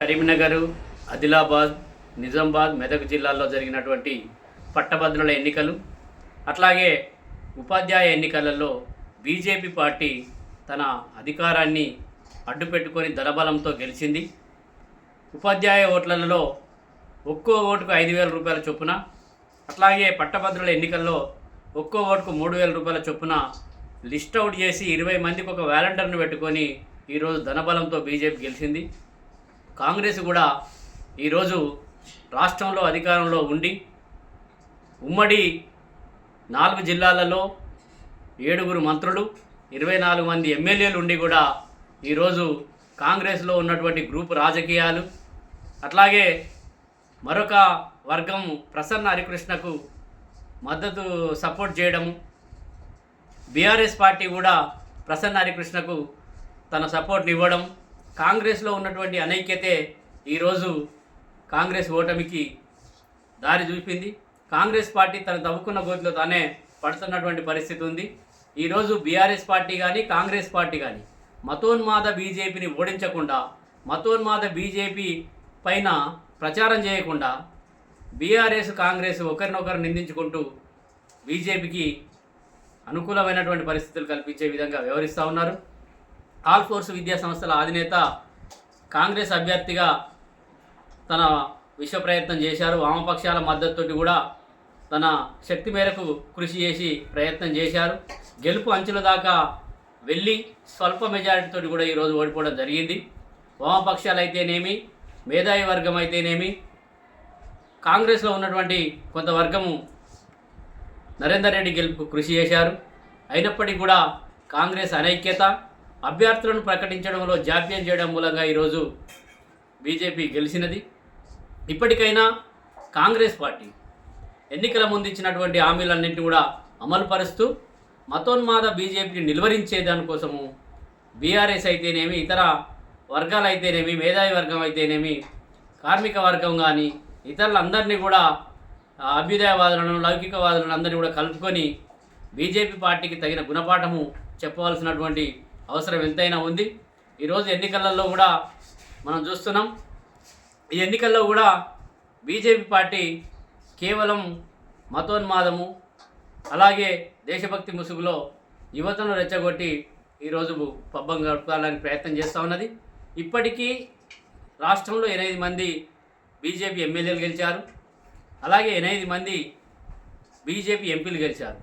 కరీంనగర్ ఆదిలాబాద్ నిజామాబాద్ మెదక్ జిల్లాల్లో జరిగినటువంటి పట్టభద్రుల ఎన్నికలు అట్లాగే ఉపాధ్యాయ ఎన్నికలలో బీజేపీ పార్టీ తన అధికారాన్ని అడ్డుపెట్టుకొని ధనబలంతో గెలిచింది. ఉపాధ్యాయ ఓట్లలో ఒక్కో ఓటుకు ఐదు వేల రూపాయల చొప్పున అట్లాగే పట్టభద్రుల ఎన్నికల్లో ఒక్కో ఓటుకు మూడు వేల రూపాయల చొప్పున లిస్ట్ అవుట్ చేసి ఇరవై మందికి ఒక వ్యాలంటీర్ను పెట్టుకొని ఈరోజు ధనబలంతో బీజేపీ గెలిచింది. కాంగ్రెస్ కూడా ఈరోజు రాష్ట్రంలో అధికారంలో ఉండి ఉమ్మడి నాలుగు జిల్లాలలో ఏడుగురు మంత్రులు ఇరవై నాలుగు మంది ఎమ్మెల్యేలు ఉండి కూడా ఈరోజు కాంగ్రెస్లో ఉన్నటువంటి గ్రూప్ రాజకీయాలు అట్లాగే మరొక వర్గం ప్రసన్న హరికృష్ణకు మద్దతు సపోర్ట్ చేయడం బీఆర్ఎస్ పార్టీ కూడా ప్రసన్న హరికృష్ణకు తన సపోర్ట్ని ఇవ్వడం కాంగ్రెస్లో ఉన్నటువంటి అనైక్యతే ఈరోజు కాంగ్రెస్ ఓటమికి దారి చూపింది. కాంగ్రెస్ పార్టీ తన తవ్వుకున్న గోతిలో తానే పడుతున్నటువంటి పరిస్థితి ఉంది. ఈరోజు బీఆర్ఎస్ పార్టీ కానీ కాంగ్రెస్ పార్టీ కానీ మతోన్మాద బీజేపీని ఓడించకుండా మతోన్మాద బీజేపీ పైన ప్రచారం చేయకుండా బీఆర్ఎస్ కాంగ్రెస్ ఒకరినొకరు నిందించుకుంటూ బీజేపీకి అనుకూలమైనటువంటి పరిస్థితులు కల్పించే విధంగా వ్యవహరిస్తూ ఉన్నారు. ఆల్ ఫోర్స్ విద్యా సంస్థల అధినేత కాంగ్రెస్ అభ్యర్థిగా తన విశ్వ ప్రయత్నం చేశారు. వామపక్షాల మద్దతుతోటి కూడా తన శక్తి మేరకు కృషి చేసి ప్రయత్నం చేశారు. గెలుపు అంచుల దాకా వెళ్ళి స్వల్ప మెజారిటీతో కూడా ఈరోజు ఓడిపోవడం జరిగింది. వామపక్షాలు అయితేనేమి మేధావి వర్గం అయితేనేమి కాంగ్రెస్లో ఉన్నటువంటి కొంత వర్గము నరేందర్ రెడ్డి గెలుపు కృషి చేశారు. అయినప్పటికీ కూడా కాంగ్రెస్ అనైక్యత అభ్యర్థులను ప్రకటించడంలో జాప్యం చేయడం మూలంగా ఈరోజు బీజేపీ గెలిచినది. ఇప్పటికైనా కాంగ్రెస్ పార్టీ ఎన్నికల ముందు ఇచ్చినటువంటి హామీలన్నింటినీ కూడా అమలుపరుస్తూ మతోన్మాద బీజేపీని నిలువరించే దానికోసము బీఆర్ఎస్ అయితేనేమి ఇతర వర్గాలు అయితేనేమి మేధావి వర్గం అయితేనేమి కార్మిక వర్గం కానీ ఇతరులందరినీ కూడా అభ్యుదయవాదులను లౌకికవాదులను అందరినీ కూడా కలుపుకొని బీజేపీ పార్టీకి తగిన గుణపాఠము చెప్పవలసినటువంటి అవసరం ఎంతైనా ఉంది. ఈరోజు ఎన్నికలలో కూడా మనం చూస్తున్నాం. ఈ ఎన్నికల్లో కూడా బీజేపీ పార్టీ కేవలం మతోన్మాదము అలాగే దేశభక్తి ముసుగులో యువతను రెచ్చగొట్టి ఈరోజు పబ్బం గడపాలని ప్రయత్నం చేస్తూ ఉన్నది. ఇప్పటికీ రాష్ట్రంలో ఎనిమిది మంది బీజేపీ ఎమ్మెల్యేలు గెలిచారు. అలాగే ఎనిమిది మంది బీజేపీ ఎంపీలు గెలిచారు.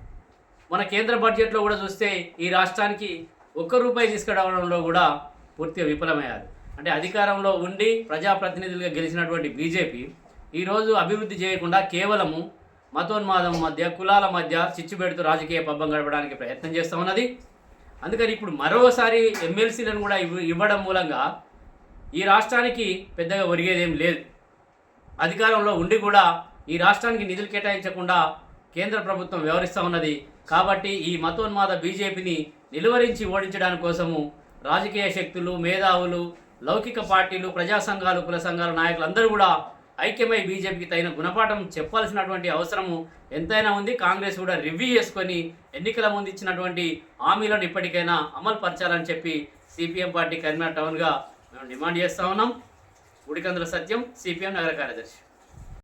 మన కేంద్ర బడ్జెట్లో కూడా చూస్తే ఈ రాష్ట్రానికి ఒక్క రూపాయి తీసుకురావడంలో కూడా పూర్తిగా విఫలమయ్యారు. అంటే అధికారంలో ఉండి ప్రజాప్రతినిధులుగా గెలిచినటువంటి బీజేపీ ఈరోజు అభివృద్ధి చేయకుండా కేవలము మతోన్మాదం మధ్య కులాల మధ్య చిచ్చు పెడుతూ రాజకీయ పబ్బం గడపడానికి ప్రయత్నం చేస్తూ ఉన్నది. అందుకని ఇప్పుడు మరోసారి ఎమ్మెల్సీలను కూడా ఇవ్వ- ఇవ్వడం మూలంగా ఈ రాష్ట్రానికి పెద్దగా ఒరిగేదేం లేదు. అధికారంలో ఉండి కూడా ఈ రాష్ట్రానికి నిధులు కేటాయించకుండా కేంద్ర ప్రభుత్వం వ్యవహరిస్తూ ఉన్నది. కాబట్టి ఈ మతోన్మాద బీజేపీని నిలువరించి ఓడించడానికి కోసము రాజకీయ శక్తులు మేధావులు లౌకిక పార్టీలు ప్రజా సంఘాలు కుల సంఘాల నాయకులు అందరూ కూడా ఐక్యమై బీజేపీకి తగిన గుణపాఠం చెప్పాల్సినటువంటి అవసరము ఎంతైనా ఉంది. కాంగ్రెస్ కూడా రివ్యూ చేసుకొని ఎన్నికల ముందు ఇచ్చినటువంటి హామీలను ఇప్పటికైనా అమలు పరచాలని చెప్పి సిపిఎం పార్టీ కరీంనగర్ టౌన్గా మేము డిమాండ్ చేస్తూ ఉన్నాం. ఉడికందుల సత్యం సిపిఎం నగర కార్యదర్శి.